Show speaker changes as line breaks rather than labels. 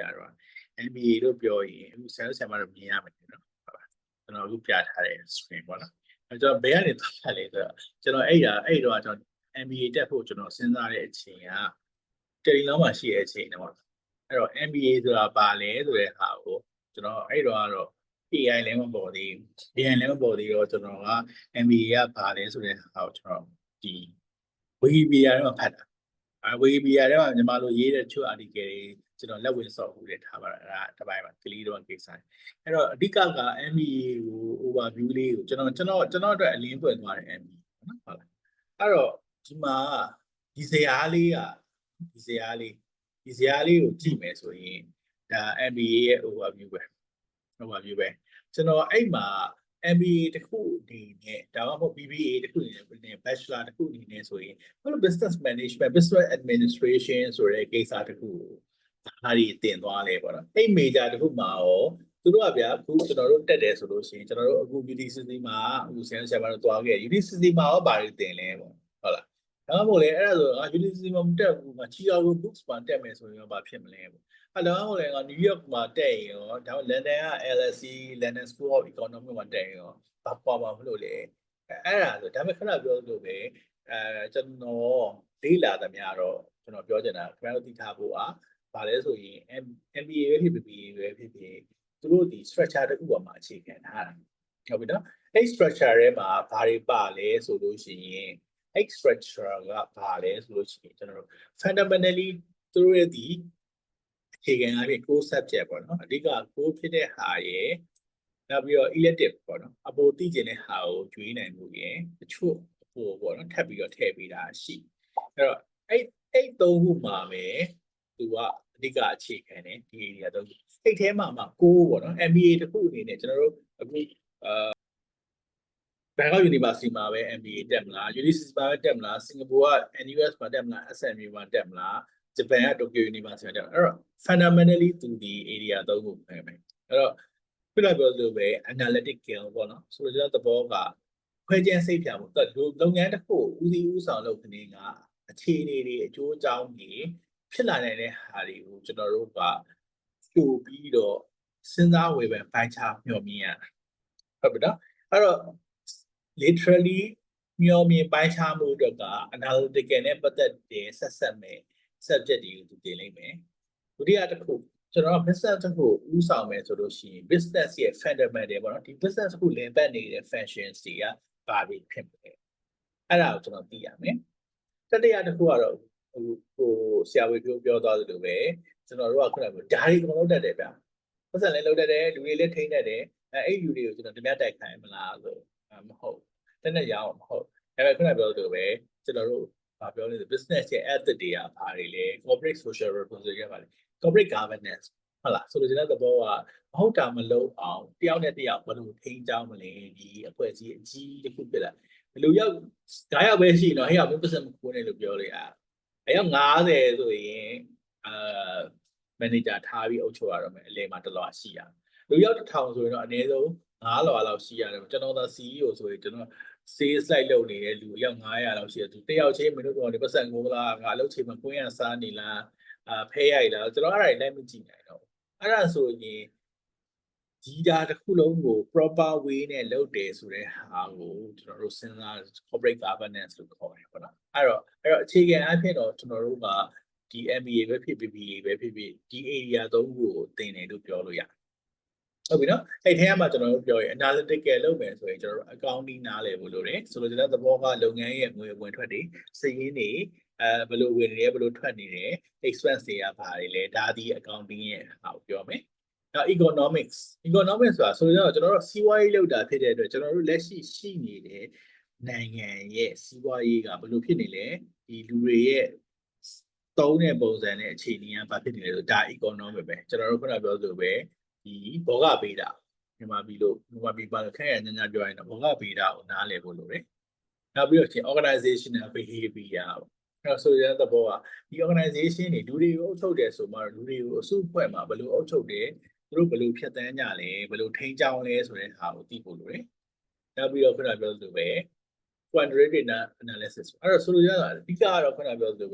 ရတော့ MBA လို့ပြောရင်အခုဆရာဆရာမတို့မြင်ရမယ်နော်ဟုတ်လားကျွန်တော်အခုပြထားတဲ့ screen ပေါ့နော်အဲကျွန်တော်ဘယ်ကနေသွားရလဲဆိုတော့ကျွန်တော်အဲ့ဒါအဲ့တော့ကျွန်တော် MBA တက်ဖို့ကျွန်တော်စဉ်းစားတဲ့အချိန်ကတယ်လီလောမှာရှိတဲ့အချိန်တော့အဲ့တော့ MBA ဆိုတာဘာလဲဆိုတဲ့ဟာကိုကျွန်တော်အဲ့တော့ကတော့ AI လည်းမပေါ်သေးဘူး AI လည်းမပေါ်သေးတော့ကျွန်တော်က MBA ကဘာလဲဆိုတဲ့ဟာကိုကျွန်တော်ဒီ Wikipedia ထဲမှာဖတ်တာ အဲ Wikipedia ထဲမှာညီမတို့ရေးတဲ့တချို့ article တွေကျွန်တော်လက်ဝင်စော့ဖို့လည်းထားပါတာအဲ့ဒါတစ်ပိုင်းပါကလေးတော့ကိစ္စတယ်အဲ့တော့အဓိကက MBA ကို overview လေးကိုကျွန်တော်ကျွန်တော်ကျွန်တော်အတွက်အလင်းပွင့်သွားတယ် MBA နော်ဟုတ်လားအဲ့တော့ဒီမှာဒီဇာတ်လေးကဒီဇာတ်လေးဒီဇာတ်လေးကိုကြည့်မယ်ဆိုရင်ဒါ MBA ရဲ့ overview ပဲ overview ပဲကျွန်တော်အဲ့မှာ MBA တစ်ခုအနေနဲ့ဒါမှမဟုတ် BBA တစ်ခုအနေနဲ့ Bachelor တစ်ခုအနေနဲ့ဆိုရင်ဘယ်လို business management business administration ဆိုတဲ့ကိစ္စတစ်ခုကိုဒါတွေတင်သွားလဲပေါ့နော်အဲ့ major တစ်ခုမှာရောသူတို့ကဗျာအခုကျွန်တော်တို့တက်တယ်ဆိုလို့ရှိရင်ကျွန်တော်တို့အခု UDCC မှာအခုဆရာဆရာမတို့တွားခဲ့ UDCC မှာရောဘာတွေတင်လဲပေါ့ဟုတ်လား ဒါမှမဟုတ်လေအဲ့ဒါဆိုအာ UDCC မှာမတက်ဘူးငါ Chicago Books မှာတက်မယ်ဆိုရင်ရောဘာဖြစ်မလဲပေါ့အဲ့တော့ဟုတ်လေငါ New York မှာတက်ရင်ရောဒါမှ London က LSE London School of Economics မှာတက်ရင်ရောဘာပေါ်မှာမလို့လေအဲ့ဒါဆိုဒါပေမဲ့ခဏပြောလို့ပဲအဲကျွန်တော်လေးလာသမျှတော့ကျွန်တော်ပြောချင်တာခင်ဗျားတို့သိထားဖို့อ่ะဗာလဲဆိုရင် MBA ပဲဖြစ်ဖြစ် BA ပဲဖြစ်ဖြစ်သူတို့ဒီ structure တစ်ခုပေါ်မှာအခြေခံထားတာဟုတ်ပြီနော်အဲ့ structure ထဲမှာဘာတွေပါလဲဆိုလို့ရှိရင် X structure ကဘာလဲဆိုလို့ရှိရင်ကျွန်တော်တို့ fundamentally သူတို့ရဲ့ဒီအခြေခံအဖြစ် core subject ပေါ့နော်အဓိက core ဖြစ်တဲ့ဟာရယ်နောက်ပြီးတော့ elective ပေါ့နော်အပေါ်သိကျင်တဲ့ဟာကိုကျွေးနိုင်မှုရယ်တချို့အပေါ်ပေါ့နော်ထပ်ပြီးတော့ထည့်ပေးတာရှိအဲ့တော့အဲ့အဲ့သုံးခုမှာပဲသူကအဓိကအခြေခံတယ်ဒီ area သုံးခုအဲ့ထဲမှာမှာ6ပေါ့နော် MBA တစ်ခုအနေနဲ့ကျွန်တော်တို့အခုအာ ဘန်ကောက် University မှာပဲ MBA တက်မလား UNICEF မှာပဲတက်မလားစင်ကာပူက NUS မှာတက်မလား SMU မှာတက်မလားဂျပန်က Tokyo University မှာတက်မလားအဲ့တော့ fundamentally သူဒီ area သုံးခုပဲပဲအဲ့တော့ပြလိုက်ပြောလို့ပဲ analytic skill ပေါ့နော်ဆိုတော့ကျွန်တော်သဘောကခွဲခြမ်းစိတ်ဖြာမှုတော့လုပ်ငန်းတစ်ခုဦးစီးဦးဆောင်လုပ်ခနေကအခြေအနေတွေအကျိုးအကြောင်းတွေဖြစ်လာနိုင်တဲ့ဟာတွေကိုကျွန်တော်တို့ကကြိုပြီးတော့စဉ်းစားဝေဖန်ပိုင်းခြားမျှော်မြင်ရဟုတ်ပြီနော်အဲ့တော့ literally မျှော်မြင်ပိုင်းခြားမှုအတွက်က analytical နဲ့ပတ်သက်တဲ့ဆက်ဆက်မဲ့ subject တွေကိုသူတင်လိုက်မယ်ဒုတိယတစ်ခုကျွန်တော်က business တစ်ခုဦးဆောင်မယ်ဆိုလို့ရှိရင် business ရဲ့ fundamental ပေါ့နော်ဒီ business တစ်ခုလည်ပတ်နေတဲ့ functions တွေကဘာတွေဖြစ်မလဲအဲ့ဒါကိုကျွန်တော်သိရမယ်တတိယတစ်ခုကတော့ဟိုဟိုဆရာဝေပြောပြောသွားသလိုပဲကျွန်တော်တို့ကခုနကပြောဓာတ်တွေကတော့တတ်တယ်ဗျပတ်စံလည်းလုပ်တတ်တယ်လူတွေလည်းထိန်းတတ်တယ်အဲအဲ့လူတွေကိုကျွန်တော်တမက်တိုက်ခိုင်းမလားဆို မဟုတ်တနေ့ရအောင်မဟုတ်ဒါပေမဲ့ခုနကပြောသလိုပဲကျွန်တော်တို့ဘာပြောလဲဆို business ရဲ့ ethic တွေကဘာတွေလဲ corporate social responsibility ကဘာလဲ corporate governance ဟုတ်လားဆိုလိုချင်တဲ့သဘောကမဟုတ်တာမလုပ်အောင်တယောက်နဲ့တယောက်ဘယ်လိုထိန်းချောင်းမလဲဒီအဖွဲ့အစည်းအကြီးတစ်ခုဖြစ်လာဘယ်လိုရောက်ဓာတ်ရောက်ပဲရှိရင်တော့ဟဲ့အောင်မပတ်စံမခိုးနဲ့လို့ပြောလိုက်တာအယောက်90ဆိုရင်အာ manager ထားပြီးအုပ်ချုပ်ရတော့မယ်အလဲမှာတစ်လောရှိရလူရောက်တစ်ထောင်ဆိုရင်တော့အနည်းဆုံး 9လောလောက်ရှိရတယ်ကျွန်တော်သာ CEO ဆိုရင်ကျွန်တော် sales slide လုပ်နေတဲ့လူအယောက်900လောက်ရှိတယ်သူတယောက်ချင်းမင်းတို့ကတော့ပတ်စံကိုလားငါအလုပ်ချိန်မှာကိုင်းရစားနေလားအာဖဲရိုက်လားကျွန်တော်အဲ့ဒါတွေလည်းမကြည့်နိုင်တော့အဲ့ဒါဆိုရင်ဒီဓာတစ်ခုလုံးကို proper way နဲ့လုပ်တယ်ဆိုတဲ့ဟာကိုကျွန်တော်တို့စဉ်းစား corporate governance လို့ခေါ်တယ်ပေါ့နော်အဲ့တော့အဲ့တော့အခြေခံအဖြစ်တော့ကျွန်တော်တို့ကဒီ MBA ပဲဖြစ်ဖြစ် BBA ပဲဖြစ်ဖြစ်ဒီ area သုံးခုကိုသင်တယ်လို့ပြောလို့ရတယ် ဟုတ်ပြီနော်အဲ့ထဲမှာကျွန်တော်တို့ပြောရင် analytical လုပ်မယ်ဆိုရင်ကျွန်တော်တို့ accounting နားလည်ဖို့လိုတယ်ဆိုလိုချင်တဲ့သဘောကလုပ်ငန်းရဲ့ငွေဝင်ထွက်တွေစာရင်းတွေအဲဘယ်လိုဝင်နေလဲဘယ်လိုထွက်နေလဲ expense တွေကဘာတွေလဲဒါဒီ accounting ရဲ့ဟာကိုပြောမယ်နောက် economics economics ဆိုတာဆိုတော့ကျွန်တော်တို့စီးပွားရေးလုပ်တာဖြစ်တဲ့အတွက်ကျွန်တော်တို့လက်ရှိရှိနေတဲ့နိုင်ငံရဲ့စီးပွားရေးကဘယ်လိုဖြစ်နေလဲဒီလူတွေရဲ့သုံးတဲ့ပုံစံနဲ့အခြေအနေကဘာဖြစ်နေလဲဆိုဒါ economic ပဲကျွန်တော်တို့ခုနပြောသလိုပဲ ဒီဘောဂဗေဒမြန်မာပြည်လို့မြန်မာပြည်ပါလို့ခက်ရညညပြောရင်တော့ဘောဂဗေဒကိုနားလည်ဖို့လိုတယ်နောက်ပြီးတော့ချင်း organizational behavior ပေါ့အဲ့ဆိုရတဲ့သဘောကဒီ organization တွေလူတွေကိုအုပ်ချုပ်တယ်ဆိုမှလူတွေကိုအစုအဖွဲ့မှာဘယ်လိုအုပ်ချုပ်တယ်သူတို့ဘယ်လိုဖြတ်တန်းကြလဲဘယ်လိုထိန်းချောင်းလဲဆိုတဲ့ဟာကိုသိဖို့လိုတယ်နောက်ပြီးတော့ခုနပြောသလိုပဲ quantitative analysis အဲ့တော့ဆိုလိုရတာအဓိကကတော့ခုနပြောသလိုပဲ